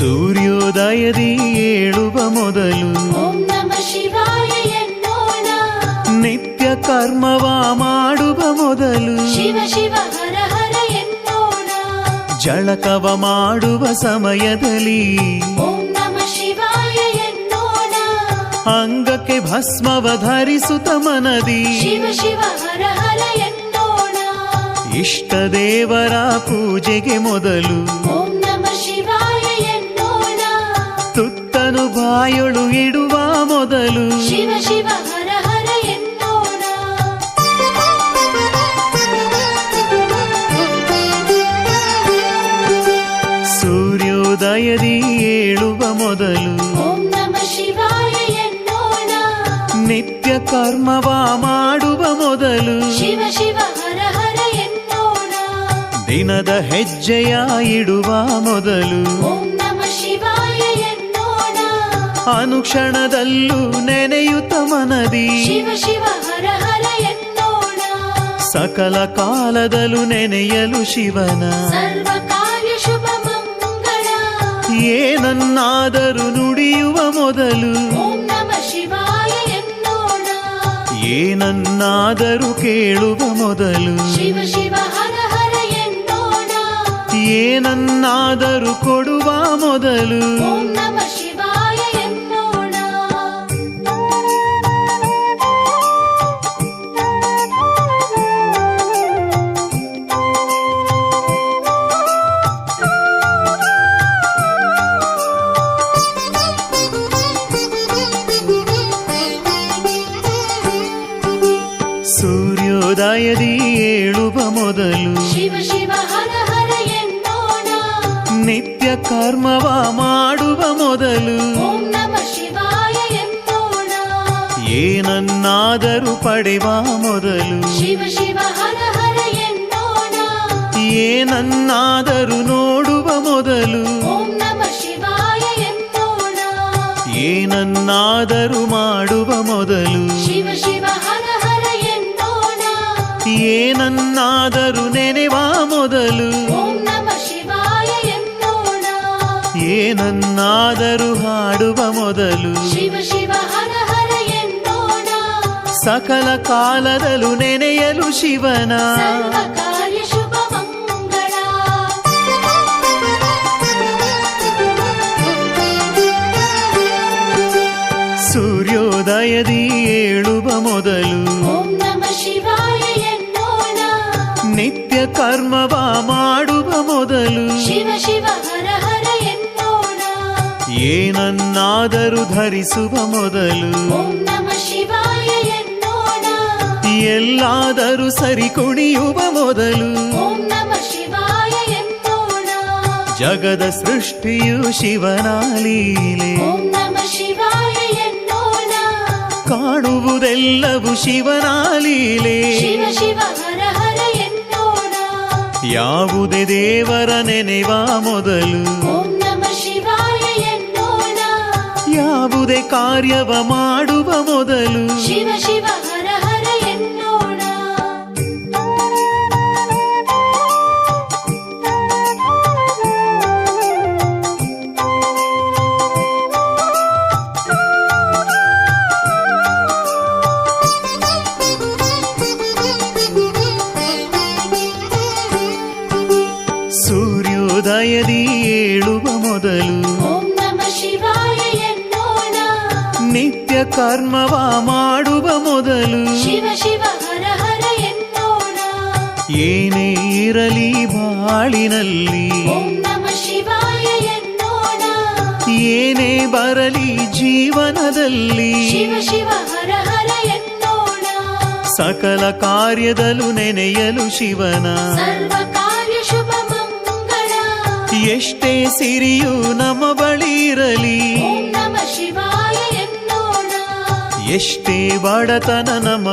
ಸೂರ್ಯೋದಯದಿ ಏಳುವ ಮೊದಲು ನಿತ್ಯ ಕರ್ಮವ ಮಾಡುವ ಮೊದಲು ಜಳಕವ ಮಾಡುವ ಸಮಯದಲ್ಲಿ ಅಂಗಕ್ಕೆ ಭಸ್ಮವ ಧರಿಸುತ್ತ ಮನದಿ ಇಷ್ಟ ದೇವರ ಪೂಜೆಗೆ ಮೊದಲು ಓಂ ನಮ ಶಿವಾಯ ಬಾಯೊಳು ಇಡುವ ಮೊದಲು. ಶಿವ ಶಿವ ಹರ ಹರ ಎನ್ನೋಣ. ಸೂರ್ಯೋದಯದಿ ಏಳುವ ಮೊದಲು. ಓಂ ನಮ ಶಿವಾಯ ಎನ್ನೋಣ. ನಿತ್ಯ ಕರ್ಮವ ಮಾಡುವ ಮೊದಲು. ಶಿವ ಶಿವ ಹರ ಹರ ಎನ್ನೋಣ. ದಿನದ ಹೆಜ್ಜೆಯ ಇಡುವ ಮೊದಲು. ಓಂ ನಮ ಅನುಕ್ಷಣದಲ್ಲೂ ನೆನೆಯುತ್ತ ಮನದಿ. ಸಕಲ ಕಾಲದಲ್ಲೂ ನೆನೆಯಲು ಶಿವನ. ಏನನ್ನಾದರೂ ನುಡಿಯುವ ಮೊದಲು. ಏನನ್ನಾದರೂ ಕೇಳುವ ಮೊದಲು. ಏನನ್ನಾದರೂ ಕೊಡುವ ಮೊದಲು. ಸೂರ್ಯೋದಯದಿ ಏಳುವ ಮೊದಲು ನಿತ್ಯ ಕರ್ಮವ ಮಾಡುವ ಮೊದಲು ಏನನ್ನಾದರೂ ಪಡೆವ ಮೊದಲು ಏನನ್ನಾದರೂ ನೋಡುವ ಮೊದಲು ಏನನ್ನಾದರೂ ಮಾಡುವ ಮೊದಲು ಏನನ್ನಾದರೂ ನೆನೆವ ಮೊದಲು ಓಂ ನಮ ಶಿವಾಯ ಎನ್ನೋಣ ಏನನ್ನಾದರೂ ಹಾಡುವ ಮೊದಲು ಶಿವ ಶಿವ ಹರ ಹರ ಎನ್ನೋಣ ಸಕಲ ಕಾಲದಲ್ಲೂ ನೆನೆಯಲು ಶಿವನ ಸರ್ವ ಕಾರ್ಯ ಶುಭ ಮಂಗಳ ಸೂರ್ಯೋದಯದಿ ಏಳುವ ಮೊದಲು ನಿತ್ಯ ಕರ್ಮವ ಮಾಡುವ ಮೊದಲು ಶಿವ ಶಿವ ಹರ ಹರ ಎನ್ನೋಣ. ಏನನ್ನಾದರೂ ಧರಿಸುವ ಮೊದಲು ಓಂ ನಮ ಶಿವಾಯ ಎನ್ನೋಣ. ಎಲ್ಲಾದರೂ ಸರಿ ಕುಣಿಯುವ ಮೊದಲು ಓಂ ನಮ ಶಿವಾಯ ಎನ್ನೋಣ. ಜಗದ ಸೃಷ್ಟಿಯು ಶಿವನ ಲೀಲೆ ಓಂ ನಮ ಶಿವಾಯ ಎನ್ನೋಣ. ಕಾಣುವುದೆಲ್ಲವೂ ಶಿವನ ಲೀಲೆ ಶಿವ ಶಿವ ಯಾವುದೇ ದೇವರ ನೆನೆವ ಮೊದಲು. ಯಾವುದೇ ಕಾರ್ಯವ ಮಾಡುವ ಮೊದಲು. ಶಿವ ಶಿವ ಹರ ಹರ ಎನ್ನೋಣ. ಮೊದಲು ನಿತ್ಯ ಕರ್ಮವ ಮಾಡುವ ಮೊದಲು ಏನೇ ಇರಲಿ ಬಾಳಿನಲ್ಲಿ ಏನೇ ಬರಲಿ ಜೀವನದಲ್ಲಿ ಸಕಲ ಕಾರ್ಯದಲ್ಲೂ ನೆನೆಯಲು ಶಿವನ ಎಷ್ಟೇ ಸಿರಿಯು ನಮ್ಮ ಬಳಿ ಇರಲಿ ಓಂ ನಮ ಶಿವಾಯ ಎನ್ನೋಣ. ಎಷ್ಟೇ ಬಡತನ ನಮ್ಮ